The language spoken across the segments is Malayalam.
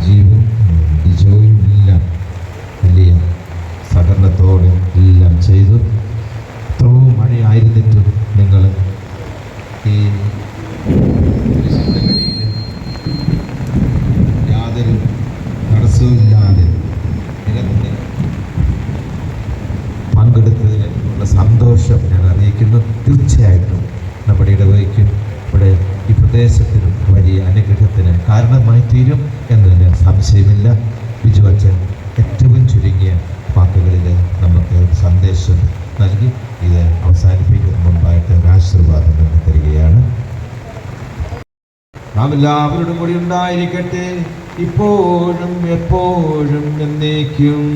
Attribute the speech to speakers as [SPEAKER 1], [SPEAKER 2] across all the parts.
[SPEAKER 1] രാജീവും ബിജോയും എല്ലാം വലിയ സഹകരണത്തോടെ എല്ലാം ചെയ്തു എത്രയോ മഴയായിരുന്നിട്ടും നിങ്ങൾ ഈ കുരിശിന്റെ കടിയിൽ യാതൊരു തടസ്സവുമില്ലാതെ നിരന്തരം പങ്കെടുത്തതിന് ഉള്ള സന്തോഷം ഞാൻ അറിയിക്കുന്നു തീർച്ചയായിട്ടും നമ്മുടെ ഇടവയ്ക്കും ഇവിടെ ഈ പ്രദേശത്തിനും വലിയ അനുഗ്രഹത്തിന് കാരണമായി തീരും എന്നതിന് സംശയമില്ല. ബിജു അച്ഛൻ ഏറ്റവും ചുരുങ്ങിയ വാക്കുകളിൽ നമുക്ക് സന്ദേശം നൽകി ഇത് അവസാനിപ്പിക്കുന്ന മുമ്പായിട്ട് ആശീർവാദം നൽകി തരികയാണ്. നാം എല്ലാവരോടും കൂടി ഉണ്ടായിരിക്കട്ടെ. ഇപ്പോഴും എപ്പോഴും എന്നേക്കും.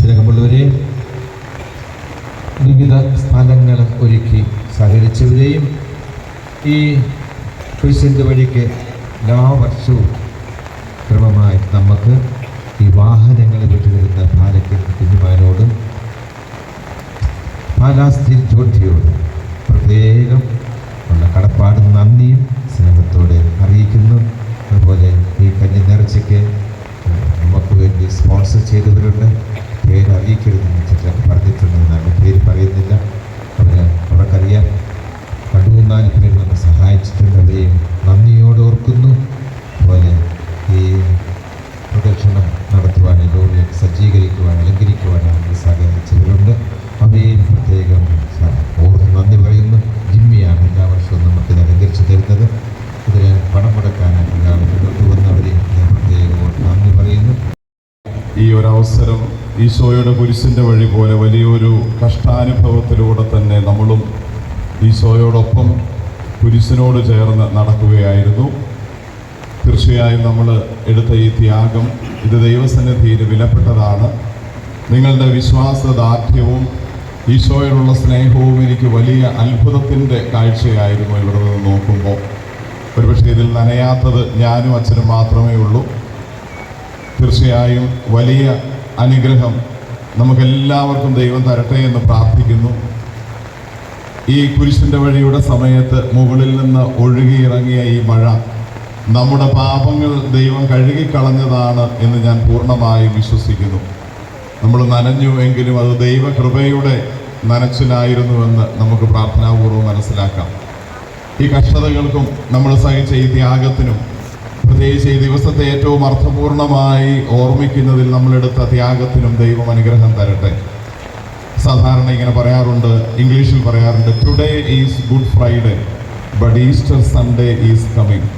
[SPEAKER 1] സ്നേഹമുള്ളവരെ വിവിധ സ്ഥലങ്ങൾ ഒരുക്കി സഹകരിച്ചവരെയും ഈ ക്വിസിന്റെ വഴിക്ക് എല്ലാ വർഷവും ക്രമമായി നമുക്ക് ഈ വാഹനങ്ങളെ വിട്ടുതരുന്ന പാലക്കൽ കുഞ്ഞുമാനോടും പാലാസ്തീൻ ജോർജിയോടും പ്രത്യേകം ഉള്ള കടപ്പാടും നന്ദിയും സ്നേഹത്തോടെ അറിയിക്കുന്നു. അതുപോലെ ഈ കഞ്ഞി നേർച്ചയ്ക്ക് നമുക്ക് വേണ്ടി സ്പോൺസർ ചെയ്തവരുണ്ട്. പേര് അറിയിക്കരുതെന്ന് ലോറിയെ സജ്ജീകരിക്കുവാൻ അലങ്കരിക്കുവാൻ നമുക്ക് സഹകരിച്ചവരുണ്ട് അവയെയും പ്രത്യേകം ഓർത്ത് നന്ദി പറയുന്നു. ജിമ്മിയാണ് എല്ലാ വർഷവും നമുക്ക് അലങ്കരിച്ച് തരുന്നത്. ഇതിന് പണം മുടക്കാനായിട്ടുള്ള മുന്നോട്ട് വന്നവരെ പ്രത്യേകം നന്ദി പറയുന്നു.
[SPEAKER 2] ഈ ഒരു അവസരം ഈശോയുടെ കുരിശിന്റെ വഴി പോലെ വലിയൊരു കഷ്ടാനുഭവത്തിലൂടെ തന്നെ നമ്മളും ഈശോയോടൊപ്പം കുരിശിനോട് ചേർന്ന് നടക്കുകയായിരുന്നു. തീർച്ചയായും നമ്മൾ എടുത്ത ഈ ത്യാഗം ഇത് ദൈവസന്നിധിയിൽ വിലപ്പെട്ടതാണ്. നിങ്ങളുടെ വിശ്വാസദാർഢ്യവും ഈശോയോടുള്ള സ്നേഹവും എനിക്ക് വലിയ അത്ഭുതത്തിന്റെ കാഴ്ചയായിരുന്നു ഇവിടെ നിന്ന് നോക്കുമ്പോൾ. ഒരുപക്ഷെ ഇതിൽ നനയാത്തത് ഞാനും അച്ഛനും മാത്രമേ ഉള്ളൂ. തീർച്ചയായും വലിയ അനുഗ്രഹം നമുക്കെല്ലാവർക്കും ദൈവം തരട്ടെ എന്ന് പ്രാർത്ഥിക്കുന്നു. ഈ കുരിശിന്റെ വഴിയുടെ സമയത്ത് മുകളിൽ നിന്ന് ഒഴുകിയിറങ്ങിയ ഈ മഴ നമ്മുടെ പാപങ്ങൾ ദൈവം കഴുകിക്കളഞ്ഞതാണ് എന്ന് ഞാൻ പൂർണമായും വിശ്വസിക്കുന്നു. നമ്മൾ നനഞ്ഞു എങ്കിലും അത് ദൈവകൃപയുടെ നനച്ചിലായിരുന്നുവെന്ന് നമുക്ക് പ്രാർത്ഥനാപൂർവം മനസ്സിലാക്കാം. ഈ കഷ്ടതകൾക്കും നമ്മൾ സഹിച്ച ഈ ത്യാഗത്തിനും പ്രത്യേകിച്ച് ഈ ദിവസത്തെ ഏറ്റവും അർത്ഥപൂർണമായി ഓർമ്മിക്കുന്നതിൽ നമ്മളെടുത്ത ത്യാഗത്തിനും ദൈവം അനുഗ്രഹം തരട്ടെ. സാധാരണ ഇങ്ങനെ പറയാറുണ്ട് ഇംഗ്ലീഷിൽ പറയാറുണ്ട് today is good Friday but Easter Sunday is coming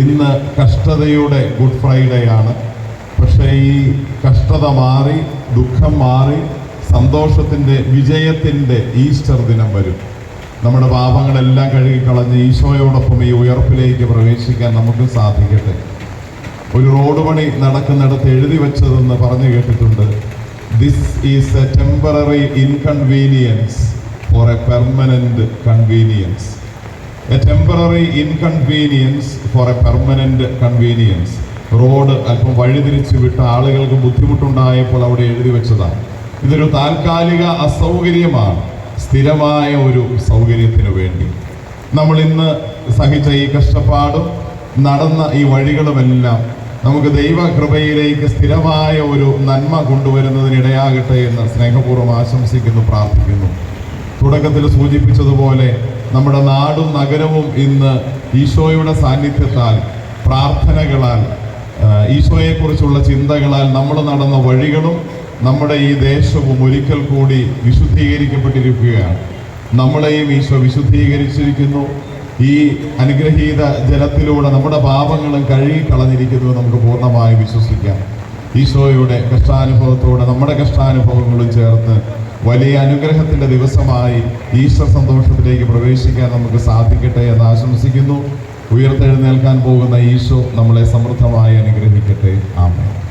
[SPEAKER 2] ഇന്ന് കഷ്ടതയുടെ ഗുഡ് ഫ്രൈഡേ ആണ് പക്ഷേ ഈ കഷ്ടത മാറി ദുഃഖം മാറി സന്തോഷത്തിന്റെ വിജയത്തിന്റെ ഈസ്റ്റർ ദിനം വരും. നമ്മുടെ പാപങ്ങളെല്ലാം കഴുകിക്കളഞ്ഞ് ഈശോയോടൊപ്പം ഈ ഉയർപ്പിലേക്ക് പ്രവേശിക്കാൻ നമുക്ക് സാധിക്കട്ടെ. ഒരു റോഡ് പണി നടക്കുന്നിടത്ത് എഴുതി വെച്ചതെന്ന് പറഞ്ഞു കേട്ടിട്ടുണ്ട്. This is a temporary inconvenience for a permanent convenience a temporary inconvenience for a permanent convenience road അല്പം വഴിതിരിച്ചു വിട്ട ആളുകൾക്ക് ബുദ്ധിമുട്ടുണ്ടായപ്പോൾ അവിടെ എഴുതി വെച്ചതാണ്. ഇതൊരു താൽക്കാലിക അസൗകര്യമാണ്. സ്ഥിരമായ ഒരു സൗകര്യത്തിനു വേണ്ടി. നമ്മൾ ഇന്ന് സഹിച്ച ഈ കഷ്ടപ്പാടും നടന്ന ഈ വഴികളുമെല്ലാം നമുക്ക് ദൈവകൃപയിലേക്ക് സ്ഥിരമായ ഒരു നന്മ കൊണ്ടുവരുന്നതിനിടയാകട്ടെ എന്ന് സ്നേഹപൂർവം ആശംസിക്കുന്നു പ്രാർത്ഥിക്കുന്നു. തുടക്കത്തിൽ സൂചിപ്പിച്ചതുപോലെ നമ്മുടെ നാടും നഗരവും ഇന്ന് ഈശോയുടെ സാന്നിധ്യത്താൽ പ്രാർത്ഥനകളാൽ ഈശോയെക്കുറിച്ചുള്ള ചിന്തകളാൽ നമ്മൾ നടന്ന വഴികളും നമ്മുടെ ഈ ദേശവും ഒരിക്കൽ കൂടി വിശുദ്ധീകരിക്കപ്പെട്ടിരിക്കുകയാണ്. നമ്മളെയും ഈശോ വിശുദ്ധീകരിച്ചിരിക്കുന്നു. ഈ അനുഗ്രഹീത ജലത്തിലൂടെ നമ്മുടെ പാപങ്ങളും കഴുകി കളഞ്ഞിരിക്കുന്നു നമുക്ക് പൂർണമായി വിശ്വസിക്കാം. ഈശോയുടെ കഷ്ടാനുഭവത്തോടെ നമ്മുടെ കഷ്ടാനുഭവങ്ങളും ചേർത്ത് വലിയ അനുഗ്രഹത്തിന്റെ ദിവസമായി ഈശ്വര സന്തോഷത്തിലേക്ക് പ്രവേശിക്കാൻ നമുക്ക് സാധിക്കട്ടെ എന്ന് ആശംസിക്കുന്നു. ഉയർത്തെഴുന്നേൽക്കാൻ പോകുന്ന ഈശോ നമ്മളെ സമൃദ്ധമായി അനുഗ്രഹിക്കട്ടെ. ആമേൻ.